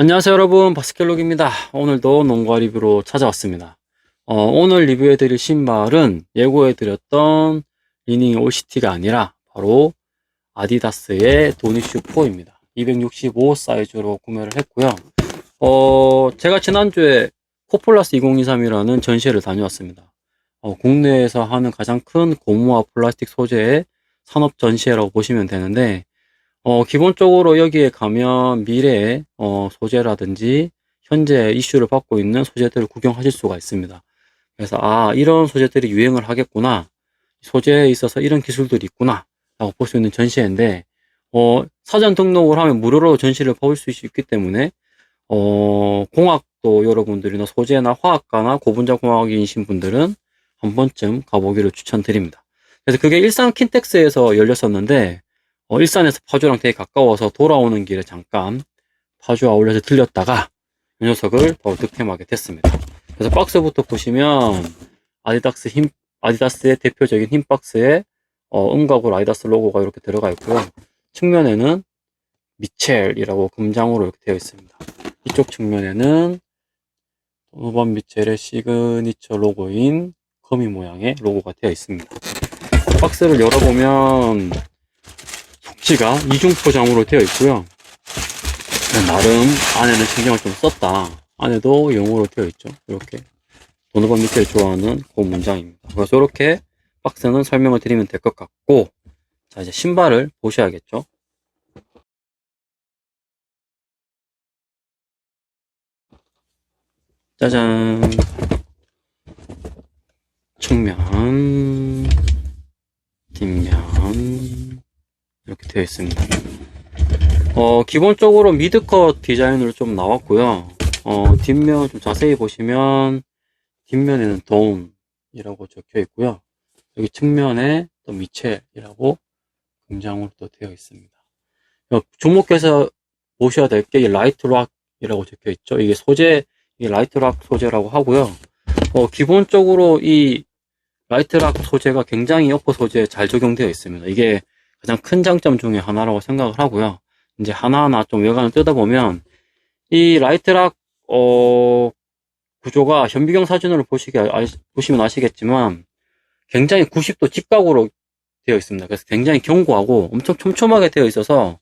안녕하세요 여러분. 바스켓록입니다. 오늘도 농구 리뷰로 찾아왔습니다. 어, 오늘 리뷰해 드릴 신발은 예고해 드렸던 리닝 올시티가 아니라 바로 아디다스의 도니슈4입니다. 265 사이즈로 구매를 했고요. 어, 제가 지난주에 코폴라스 2023이라는 전시회를 다녀왔습니다. 어, 국내에서 하는 가장 큰 고무와 플라스틱 소재의 산업 전시회라고 보시면 되는데 어, 기본적으로 여기에 가면 미래의 어, 소재라든지 현재 이슈를 받고 있는 소재들을 구경하실 수가 있습니다. 그래서 아 이런 소재들이 유행을 하겠구나 소재에 있어서 이런 기술들이 있구나 라고 볼 수 있는 전시회인데 어, 사전 등록을 하면 무료로 전시를 볼수 있기 때문에 어, 공학도 여러분들이나 소재나 화학과나 고분자 공학이신 분들은 한 번쯤 가보기를 추천드립니다. 그래서 그게 일산 킨텍스에서 열렸었는데 어, 일산에서 파주랑 되게 가까워서 돌아오는 길에 잠깐 파주 아울렛에 들렸다가 이 녀석을 바로 득템하게 됐습니다. 그래서 박스부터 보시면 아디다스 힘, 아디다스의 대표적인 흰 박스에 어, 음각으로 아디다스 로고가 이렇게 들어가 있고요. 측면에는 미첼이라고 금장으로 이렇게 되어 있습니다. 이쪽 측면에는 도노반 미첼의 시그니처 로고인 거미 모양의 로고가 되어 있습니다. 박스를 열어보면 속지가 이중 포장으로 되어 있고요. 나름 안에는 신경을 좀 썼다. 안에도 영어로 되어 있죠. 이렇게 도노반 미첼 좋아하는 그 문장입니다. 그래서 이렇게 박스는 설명을 드리면 될 것 같고 자 이제 신발을 보셔야겠죠. 짜잔 측면 뒷면 이렇게 되어 있습니다. 어, 기본적으로 미드컷 디자인으로 좀 나왔고요. 어, 뒷면 좀 자세히 보시면 뒷면에는 도움이라고 적혀 있고요. 여기 측면에 또 미첼이라고 금장으로 또 되어 있습니다. 어, 주목해서 보셔야 될 게 라이트락이라고 적혀 있죠. 이게 소재, 이게 라이트락 소재라고 하고요. 어, 기본적으로 이 라이트락 소재가 굉장히 어퍼 소재에 잘 적용되어 있습니다. 이게 가장 큰 장점 중에 하나라고 생각을 하고요. 이제 하나하나 좀 외관을 뜯어보면 이 라이트락 어, 구조가 현비경 사진으로 보시게 아, 보시면 아시겠지만 굉장히 90도 직각으로 되어 있습니다. 그래서 굉장히 견고하고 엄청 촘촘하게 되어 있어서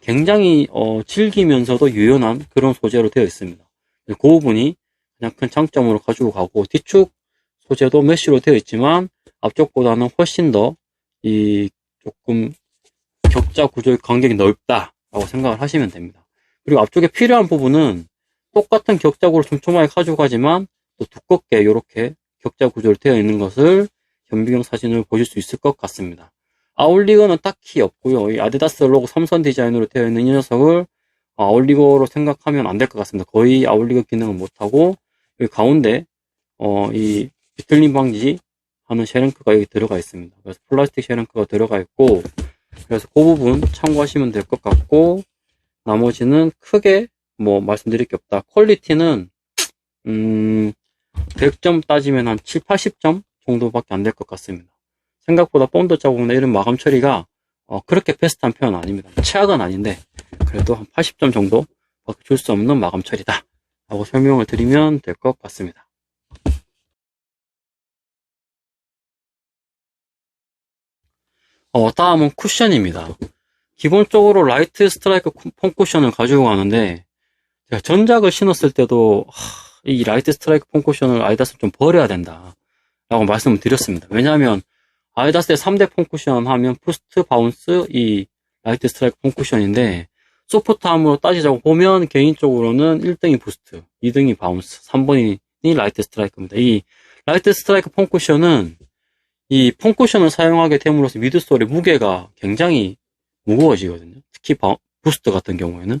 굉장히 어, 질기면서도 유연한 그런 소재로 되어 있습니다. 그 부분이 가장 큰 장점으로 가지고 가고 뒤축 소재도 메쉬로 되어 있지만 앞쪽보다는 훨씬 더 이 조금 격자 구조의 간격이 넓다라고 생각을 하시면 됩니다. 그리고 앞쪽에 필요한 부분은 똑같은 격자 구를 촘촘하게 가지고 가지만 또 두껍게 이렇게 격자 구조로 되어 있는 것을 현비경 사진을 보실 수 있을 것 같습니다. 아울리거는 딱히 없고요. 이 아디다스 로고 삼선 디자인으로 되어 있는 이 녀석을 아울리거로 생각하면 안 될 것 같습니다. 거의 아울리거 기능을 못하고 여기 가운데 어, 이 비틀림 방지 하는 쉐랭크가 여기 들어가 있습니다. 그래서 플라스틱 쉐랭크가 들어가 있고 그래서 그 부분 참고하시면 될 것 같고 나머지는 크게 뭐 말씀드릴 게 없다. 퀄리티는 음 100점 따지면 한 7, 80점 정도밖에 안 될 것 같습니다. 생각보다 본드 자국이나 이런 마감 처리가 어, 그렇게 베스트한 편은 아닙니다. 최악은 아닌데 그래도 한 80점 정도 줄수 없는 마감 처리다 라고 설명을 드리면 될 것 같습니다. 어, 다음은 쿠션입니다. 기본적으로 라이트 스트라이크 폼 쿠션을 가지고 가는데 제가 전작을 신었을 때도 하, 이 라이트 스트라이크 폼 쿠션을 아이다스 좀 버려야 된다 라고 말씀을 드렸습니다. 왜냐하면 아이다스의 3대 폼 쿠션 하면 푸스트, 바운스, 이 라이트 스트라이크 폼 쿠션인데 소프트함으로 따지자고 보면 개인적으로는 1등이 부스트, 2등이 바운스, 3번이 라이트 스트라이크입니다. 이 라이트 스트라이크 폼 쿠션은 이 폼쿠션을 사용하게 됨으로써 미드솔의 무게가 굉장히 무거워지거든요. 특히 바, 부스트 같은 경우에는.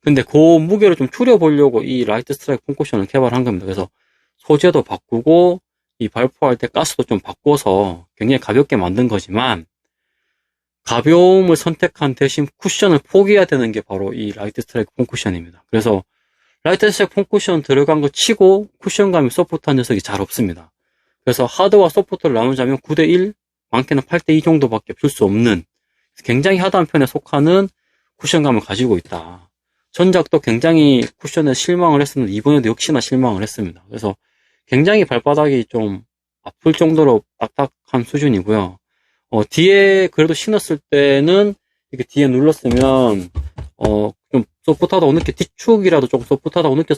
근데 그 무게를 좀 줄여보려고 이 라이트 스트라이크 폼쿠션을 개발한 겁니다. 그래서 소재도 바꾸고 이 발포할 때 가스도 좀 바꿔서 굉장히 가볍게 만든 거지만 가벼움을 선택한 대신 쿠션을 포기해야 되는 게 바로 이 라이트 스트라이크 폼쿠션입니다. 그래서 라이트 스트라이크 폼쿠션 들어간 거 치고 쿠션감이 소프트한 녀석이 잘 없습니다. 그래서 하드와 소프트를 나누자면 9대1, 많게는 8대2 정도밖에 줄 수 없는 굉장히 하드한 편에 속하는 쿠션감을 가지고 있다. 전작도 굉장히 쿠션에 실망을 했었는데 이번에도 역시나 실망을 했습니다. 그래서 굉장히 발바닥이 좀 아플 정도로 딱딱한 수준이고요. 어, 뒤에 그래도 신었을 때는 이렇게 뒤에 눌렀으면 어, 좀 소프트하다고 느껴 뒤축이라도 조금 소프트하다고 느꼈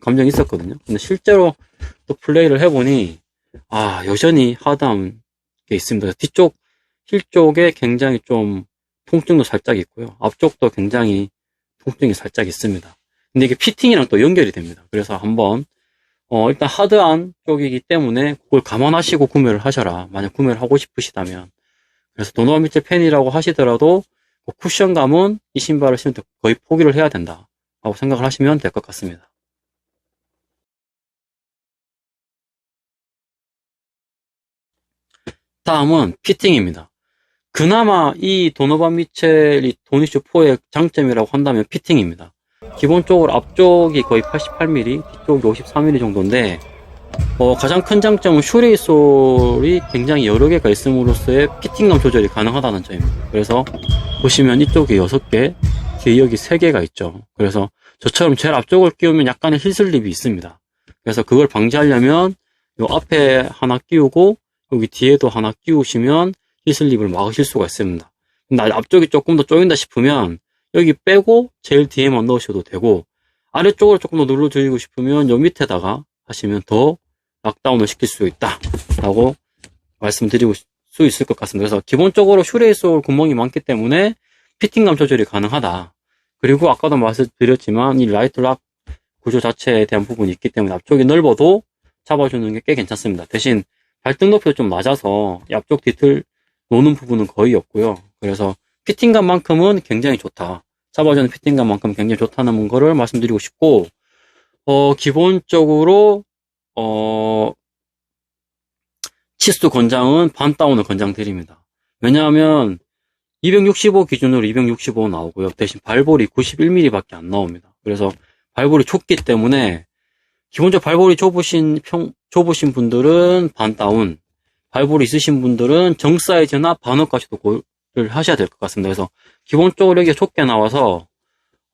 감정이 있었거든요. 근데 실제로 또 플레이를 해보니 아 여전히 하드한 게 있습니다. 뒤쪽 힐 쪽에 굉장히 좀 통증도 살짝 있고요. 앞쪽도 굉장히 통증이 살짝 있습니다. 근데 이게 피팅이랑 또 연결이 됩니다. 그래서 한번 어, 일단 하드한 쪽이기 때문에 그걸 감안하시고 구매를 하셔라. 만약 구매를 하고 싶으시다면. 그래서 도노바 미첼 팬이라고 하시더라도 그 쿠션감은 이 신발을 신을 때 거의 포기를 해야 된다. 라고 생각을 하시면 될 것 같습니다. 다음은 피팅입니다. 그나마 이 도노반 미첼이 도니쇼 4의 장점이라고 한다면 피팅입니다. 기본적으로 앞쪽이 거의 88mm, 뒤쪽이 54mm 정도인데 어, 가장 큰 장점은 슈레이솔이 굉장히 여러 개가 있음으로써의 피팅감 조절이 가능하다는 점입니다. 그래서 보시면 이쪽에 6개, 뒤에 여기 3개가 있죠. 그래서 저처럼 제일 앞쪽을 끼우면 약간의 힐슬립이 있습니다. 그래서 그걸 방지하려면 요 앞에 하나 끼우고 여기 뒤에도 하나 끼우시면 힐슬립을 막으실 수가 있습니다. 근데 앞쪽이 조금 더 쪼인다 싶으면 여기 빼고 제일 뒤에만 넣으셔도 되고 아래쪽으로 조금 더 눌러주고 싶으면 요 밑에다가 하시면 더 락다운을 시킬 수 있다 라고 말씀드리고 수 있을 것 같습니다. 그래서 기본적으로 슈레이솔 구멍이 많기 때문에 피팅감 조절이 가능하다. 그리고 아까도 말씀드렸지만 이 라이트 락 구조 자체에 대한 부분이 있기 때문에 앞쪽이 넓어도 잡아주는 게 꽤 괜찮습니다. 대신 발등 높이도 좀 낮아서 이 앞쪽 뒤틀 노는 부분은 거의 없고요. 그래서 피팅감만큼은 굉장히 좋다. 잡아주는 피팅감만큼 굉장히 좋다는 거를 말씀드리고 싶고, 어, 기본적으로, 어, 치수 권장은 반 다운을 권장드립니다. 왜냐하면 265 기준으로 265 나오고요. 대신 발볼이 91mm 밖에 안 나옵니다. 그래서 발볼이 좁기 때문에 기본적으로 발볼이 좁으신 평, 좁으신 분들은 반 다운, 발볼이 있으신 분들은 정 사이즈나 반업까지도 고려를 하셔야 될 것 같습니다. 그래서 기본적으로 이게 좁게 나와서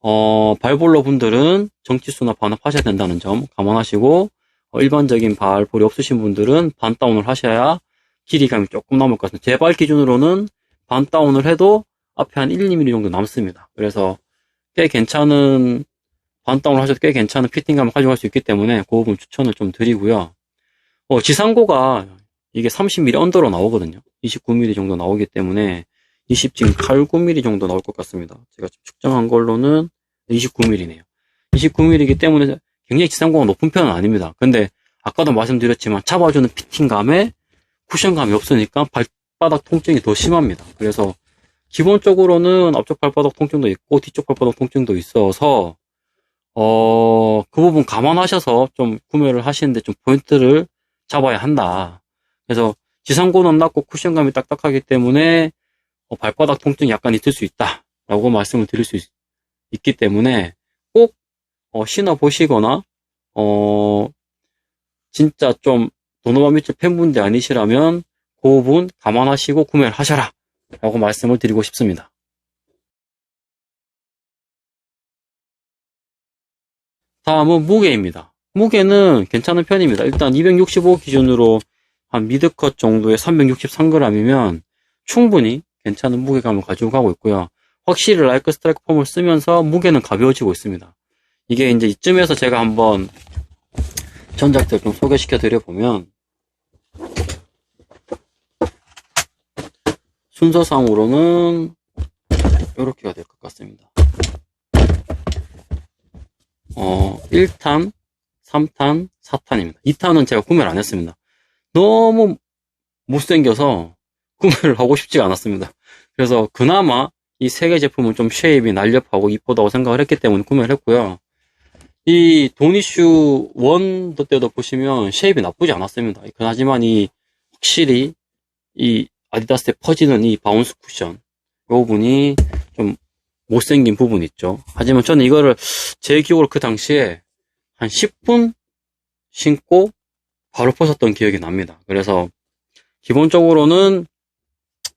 어, 발볼러 분들은 정치수나 반업 하셔야 된다는 점 감안하시고 어, 일반적인 발볼이 없으신 분들은 반 다운을 하셔야 길이감이 조금 남을 것 같습니다. 제 발 기준으로는 반 다운을 해도 앞에 한 1, 2mm 정도 남습니다. 그래서 꽤 괜찮은 반 다운을 하셔도 꽤 괜찮은 피팅감을 가져갈 수 있기 때문에 그 부분 추천을 좀 드리고요. 어, 지상고가 이게 30mm 언더로 나오거든요. 29mm 정도 나오기 때문에 20 지금 8, 9mm 정도 나올 것 같습니다. 제가 측정한 걸로는 29mm네요. 29mm이기 때문에 굉장히 지상고가 높은 편은 아닙니다. 근데 아까도 말씀드렸지만 잡아주는 피팅감에 쿠션감이 없으니까 발바닥 통증이 더 심합니다. 그래서 기본적으로는 앞쪽 발바닥 통증도 있고 뒤쪽 발바닥 통증도 있어서 어, 그 부분 감안하셔서 좀 구매를 하시는데 좀 포인트를 잡아야 한다. 그래서 지상고는 낮고 쿠션감이 딱딱하기 때문에 어, 발바닥 통증이 약간 있을 수 있다. 라고 말씀을 드릴 수 있, 기 때문에 꼭 어, 신어 보시거나 어, 진짜 좀 도노바 미첼 팬분들 아니시라면 그 부분 감안하시고 구매를 하셔라. 라고 말씀을 드리고 싶습니다. 다음은 무게입니다. 무게는 괜찮은 편입니다. 일단 265 기준으로 한 미드컷 정도의 363g이면 충분히 괜찮은 무게감을 가지고 가고 있고요. 확실히 라이크 스트라이크 폼을 쓰면서 무게는 가벼워지고 있습니다. 이게 이제 이쯤에서 제가 한번 전작들 좀 소개시켜 드려 보면 순서상으로는 이렇게가 될 것 같습니다. 어, 1탄, 3탄, 4탄입니다. 2탄은 제가 구매를 안 했습니다. 너무 못생겨서 구매를 하고 싶지가 않았습니다. 그래서 그나마 이 세 개 제품은 좀 쉐입이 날렵하고 이쁘다고 생각을 했기 때문에 구매를 했고요. 이 도니슈 원 때도 보시면 쉐입이 나쁘지 않았습니다. 하지만 이 확실히 이 아디다스에 퍼지는 이 바운스 쿠션 이 부분이 좀 못생긴 부분이 있죠. 하지만 저는 이거를 제 기억으로 그 당시에 한 10분 신고 바로 벗었던 기억이 납니다. 그래서 기본적으로는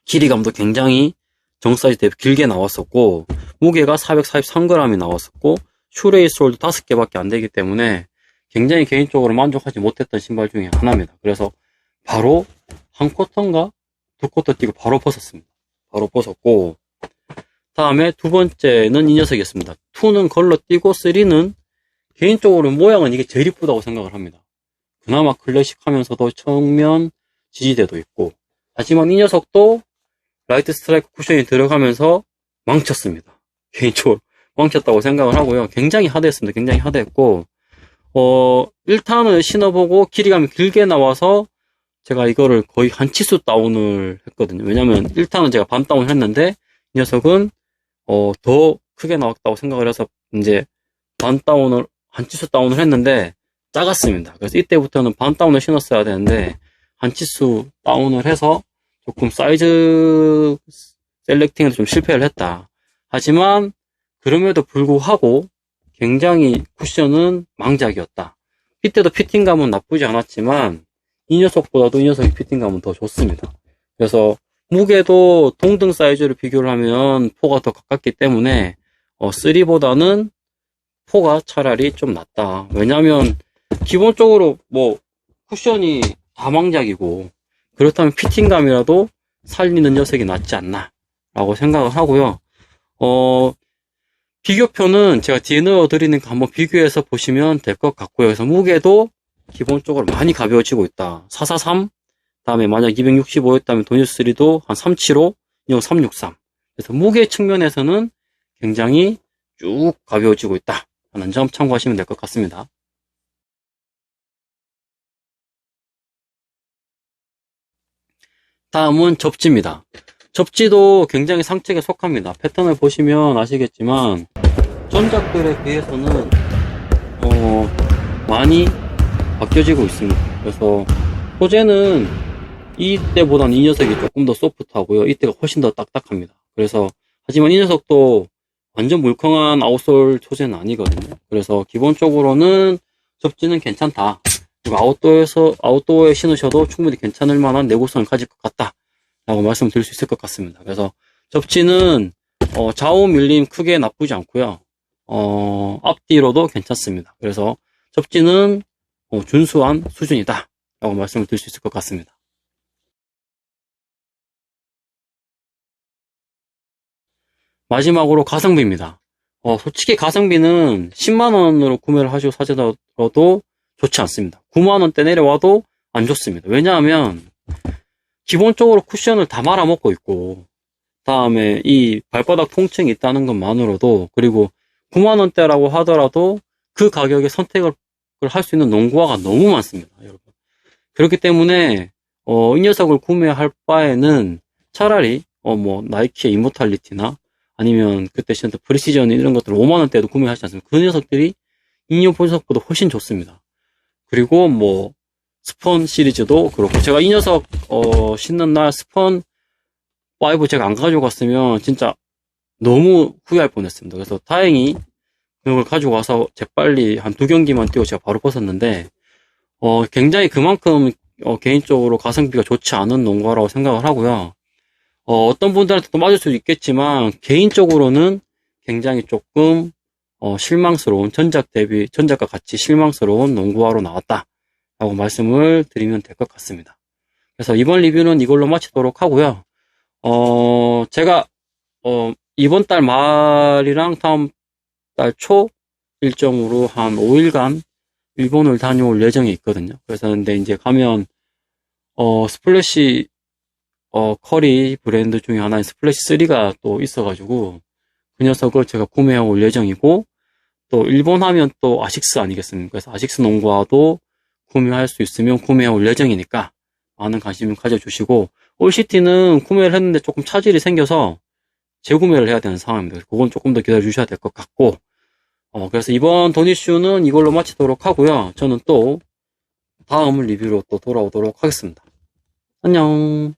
길이감도 굉장히 정 사이즈 대비 길게 나왔었고 무게가 443g이 나왔었고 슈레이스 홀도 5개밖에 안 되기 때문에 굉장히 개인적으로 만족하지 못했던 신발 중에 하나입니다. 그래서 바로 한 쿼터인가 두 쿼터 뛰고 바로 벗었습니다. 바로 벗었고 다음에 두 번째는 이 녀석이었습니다. 2는 걸러 뛰고 3는 개인적으로 모양은 이게 제일 이쁘다고 생각을 합니다. 그나마 클래식 하면서도 청면 지지대도 있고 하지만 이 녀석도 라이트 스트라이크 쿠션이 들어가면서 망쳤습니다. 개인적으로 망쳤다고 생각을 하고요. 굉장히 하드했습니다. 굉장히 하드했고 어 1탄을 신어보고 길이감이 길게 나와서 제가 이거를 거의 한 치수 다운을 했거든요. 왜냐면 1탄은 제가 반 다운을 했는데 이 녀석은 어, 더 크게 나왔다고 생각을 해서 이제 반 다운을 한 치수 다운을 했는데 작았습니다. 그래서 이때부터는 반 다운을 신었어야 되는데 한 치수 다운을 해서 조금 사이즈 셀렉팅에서 좀 실패를 했다. 하지만 그럼에도 불구하고 굉장히 쿠션은 망작이었다. 이때도 피팅감은 나쁘지 않았지만 이 녀석보다도 이 녀석의 피팅감은 더 좋습니다. 그래서 무게도 동등 사이즈를 비교를 하면 4가 더 가깝기 때문에 어, 3보다는 4가 차라리 좀 낫다. 왜냐면 기본적으로 뭐 쿠션이 다망작이고 그렇다면 피팅감이라도 살리는 녀석이 낫지 않나 라고 생각을 하고요. 어, 비교표는 제가 뒤에 넣어드리는 거 한번 비교해서 보시면 될 것 같고요. 그래서 무게도 기본적으로 많이 가벼워지고 있다. 443, 다음에 만약 265였다면 도니스3도 한 375, 이형 363. 그래서 무게 측면에서는 굉장히 쭉 가벼워지고 있다. 하는 점 참고하시면 될 것 같습니다. 다음은 접지입니다. 접지도 굉장히 상책에 속합니다. 패턴을 보시면 아시겠지만 전작들에 비해서는 어, 많이 바뀌어지고 있습니다. 그래서 소재는 이때보다는 이 녀석이 조금 더 소프트하고요. 이때가 훨씬 더 딱딱합니다. 그래서 하지만 이 녀석도 완전 물컹한 아웃솔 소재는 아니거든요. 그래서 기본적으로는 접지는 괜찮다. 아웃도어에서 아웃도어에 신으셔도 충분히 괜찮을 만한 내구성을 가질 것 같다. 라고 말씀드릴 수 있을 것 같습니다. 그래서 접지는 어, 좌우 밀림 크게 나쁘지 않고요. 어, 앞뒤로도 괜찮습니다. 그래서 접지는 어, 준수한 수준이다. 라고 말씀을 드릴 수 있을 것 같습니다. 마지막으로 가성비입니다. 어, 솔직히 가성비는 10만원으로 구매를 하시고 사더라도 좋지 않습니다. 9만원대 내려와도 안 좋습니다. 왜냐하면, 기본적으로 쿠션을 다 말아먹고 있고, 다음에 이 발바닥 통증이 있다는 것만으로도, 그리고 9만원대라고 하더라도 그 가격에 선택을 할 수 있는 농구화가 너무 많습니다, 여러분. 그렇기 때문에, 어, 이 녀석을 구매할 바에는 차라리, 어, 뭐, 나이키의 이모탈리티나 아니면 그때 신었던 프리시전 이런 것들 5만원대도 구매하지 않습니까? 그 녀석들이 인용 폰석보다 훨씬 좋습니다. 그리고 뭐, 스펀 시리즈도 그렇고, 제가 이 녀석, 어, 신는 날 스펀 5 제가 안 가져갔으면 진짜 너무 후회할 뻔했습니다. 그래서 다행히 그걸 가지고 와서 재빨리 한 두 경기만 뛰고 제가 바로 벗었는데, 어, 굉장히 그만큼 어, 개인적으로 가성비가 좋지 않은 농구라고 생각을 하고요. 어, 떤 분들한테 도 맞을 수도 있겠지만 개인적으로는 굉장히 조금 어, 실망스러운 전작 대비 전작과 같이 실망스러운 농구화로 나왔다 라고 말씀을 드리면 될 것 같습니다. 그래서 이번 리뷰는 이걸로 마치도록 하고요. 어, 제가 어, 이번 달 말이랑 다음 달 초 일정으로 한 5일간 일본을 다녀올 예정이 있거든요. 그래서 근데 이제 가면 어, 스플래시 어, 커리 브랜드 중에 하나인 스플래시 3가 또 있어가지고 그 녀석을 제가 구매해 올 예정이고 또 일본 하면 또 아식스 아니겠습니까? 그래서 아식스 농구화도 구매할 수 있으면 구매해 올 예정이니까 많은 관심 가져주시고 올시티는 구매를 했는데 조금 차질이 생겨서 재구매를 해야 되는 상황입니다. 그건 조금 더 기다려 주셔야 될 것 같고 어, 그래서 이번 도니슈는 이걸로 마치도록 하고요. 저는 또 다음 리뷰로 또 돌아오도록 하겠습니다. 안녕.